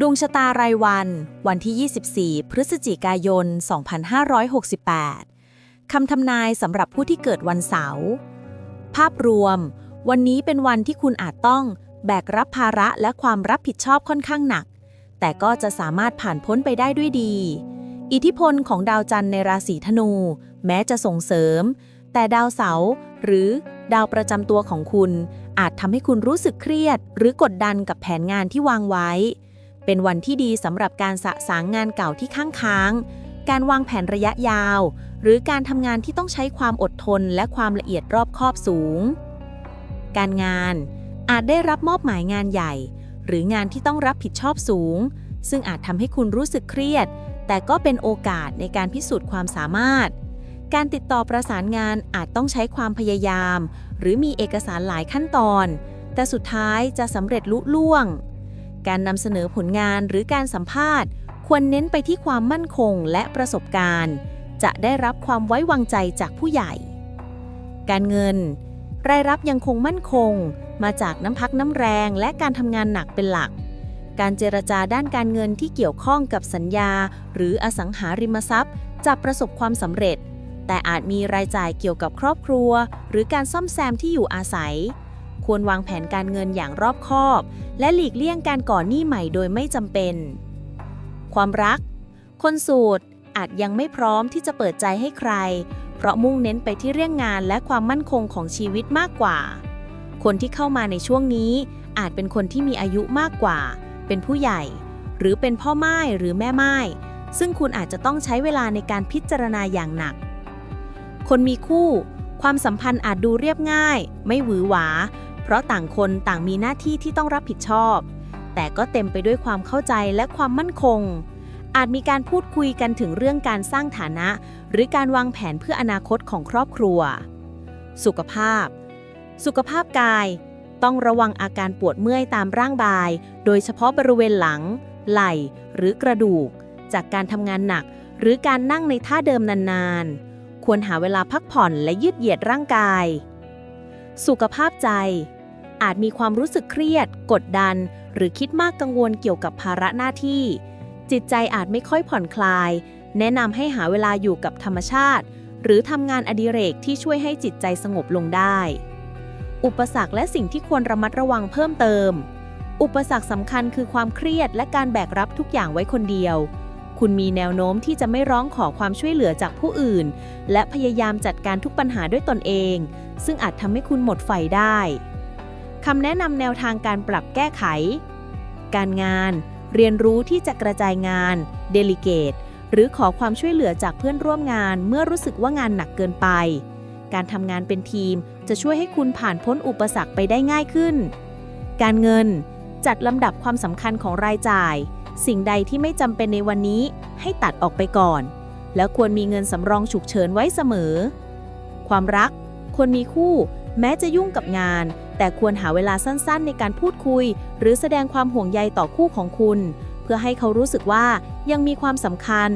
ดวงชะตารายวัน วันที่ 24 พฤศจิกายน 2568 คำทำนายสำหรับผู้ที่เกิดวันเสาร์ ภาพรวม วันนี้เป็นวันที่คุณอาจต้องแบกรับภาระและความรับผิดชอบค่อนข้างหนัก แต่ก็จะสามารถผ่านพ้นไปได้ด้วยดี อิทธิพลของดาวจันทร์ในราศีธนู แม้จะส่งเสริม แต่ดาวเสาร์หรือดาวประจำตัวของคุณ อาจทำให้คุณรู้สึกเครียด หรือกดดันกับแผนงานที่วางไว้ เป็นวันที่ดีสำหรับการสะสางงานเก่าที่ค้างค้าง การวางแผนระยะยาว หรือการทำงานที่ต้องใช้ความอดทนและความละเอียดรอบคอบสูง การงานอาจได้รับมอบหมายงานใหญ่ หรืองานที่ต้องรับผิดชอบสูง ซึ่งอาจทำให้คุณรู้สึกเครียด แต่ก็เป็นโอกาสในการพิสูจน์ความสามารถ การติดต่อประสานงานอาจต้องใช้ความพยายาม หรือมีเอกสารหลายขั้นตอน แต่สุดท้ายจะสำเร็จลุล่วง การนำเสนอผลงานหรือการสัมภาษณ์ ควรเน้นไปที่ความมั่นคงและประสบการณ์ จะได้รับความไว้วางใจจากผู้ใหญ่ การเงิน รายรับยังคงมั่นคง มาจากน้ำพักน้ำแรงและการทำงานหนักเป็นหลัก การเจรจาด้านการเงินที่เกี่ยวข้องกับสัญญา หรืออสังหาริมทรัพย์ จะประสบความสำเร็จ แต่อาจมีรายจ่ายเกี่ยวกับครอบครัว หรือการซ่อมแซมที่อยู่อาศัย ควรวางแผนการเงินอย่างรอบคอบ และหลีกเลี่ยงการก่อหนี้ใหม่โดยไม่จำเป็น ความรัก คนสูตรอาจยังไม่พร้อมที่จะเปิดใจให้ใคร เพราะมุ่งเน้นไปที่เรื่องงานและความมั่นคงของชีวิตมากกว่า คนที่เข้ามาในช่วงนี้ อาจเป็นคนที่มีอายุมากกว่า เป็นผู้ใหญ่ หรือเป็นพ่อไม้หรือแม่ไม้ซึ่งคุณอาจจะต้องใช้เวลาในการพิจารณาอย่างหนัก คนมีคู่ ความสัมพันธ์อาจดูเรียบง่าย ไม่หวือหวา เพราะต่างคนต่างมีหน้าที่ที่ต้องรับผิดชอบ แต่ก็เต็มไปด้วยความเข้าใจและความมั่นคง อาจมีการพูดคุยกันถึงเรื่องการสร้างฐานะ หรือการวางแผนเพื่ออนาคตของครอบครัว สุขภาพ สุขภาพกาย ต้องระวังอาการปวดเมื่อยตามร่างกาย โดยเฉพาะบริเวณหลัง ไหล่ หรือกระดูก จากการทำงานหนัก หรือการนั่งในท่าเดิมนานๆ ควรหาเวลาพักผ่อนและยืดเหยียดร่างกายสุขภาพใจ อาจมีความรู้สึกเครียด กดดัน หรือคิดมากกังวลเกี่ยวกับภาระหน้าที่ จิตใจอาจไม่ค่อยผ่อนคลาย แนะนำให้หาเวลาอยู่กับธรรมชาติ หรือทำงานอดิเรกที่ช่วยให้จิตใจสงบลงได้ อุปสรรคและสิ่งที่ควรระมัดระวังเพิ่มเติม อุปสรรคสำคัญคือความเครียดและการแบกรับทุกอย่างไว้คนเดียว คุณมีแนวโน้มที่จะไม่ร้องขอความช่วยเหลือจากผู้อื่น และพยายามจัดการทุกปัญหาด้วยตนเอง ซึ่งอาจทำให้คุณหมดไฟได้ คำแนะนำแนวทางการปรับแก้ไข การงาน เรียนรู้ที่จะกระจายงาน เดลิเกต หรือขอความช่วยเหลือจากเพื่อนร่วมงานเมื่อรู้สึกว่างานหนักเกินไป การทำงานเป็นทีมจะช่วยให้คุณผ่านพ้นอุปสรรคไปได้ง่ายขึ้น การเงิน จัดลำดับความสำคัญของรายจ่าย สิ่งใดที่ไม่จำเป็นในวันนี้ ให้ตัดออกไปก่อน แล้วควรมีเงินสำรองฉุกเฉินไว้เสมอ ความรัก คนมีคู่ แม้จะยุ่งกับงาน แต่ควรหาเวลาสั้นๆ ในการพูดคุย หรือแสดงความห่วงใยต่อคู่ของคุณ เพื่อให้เขารู้สึกว่ายังมีความสำคัญ